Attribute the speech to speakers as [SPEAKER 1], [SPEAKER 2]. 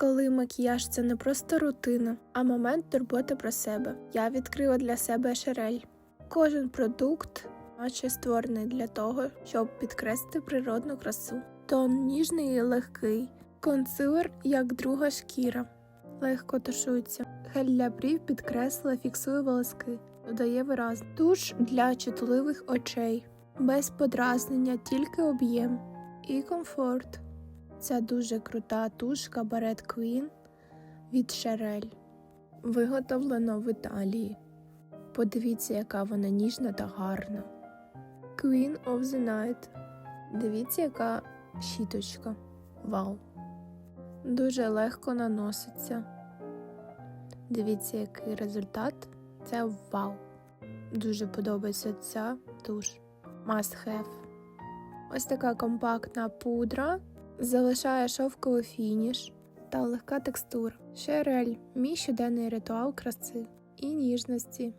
[SPEAKER 1] Коли макіяж це не просто рутина, а момент турботи про себе. Я відкрила для себе Шерель. Кожен продукт наче створений для того, щоб підкреслити природну красу. Тон ніжний і легкий. Консилер як друга шкіра. Легко тушується. Гель для брів підкреслює, фіксує волоски, додає вираз. Туш для чутливих очей. Без подразнення, тільки об'єм і комфорт. Це дуже крута тушка Barrett Queen від Шерель. Виготовлено в Італії. Подивіться, яка вона ніжна та гарна. Queen of the Night. Дивіться, яка щіточка. Вау. Дуже легко наноситься. Дивіться, який результат. Це вау. Дуже подобається ця туш. Must have. Ось така компактна пудра. Залишає шовковий фініш та легка текстура. Шерель мій щоденний ритуал краси і ніжності.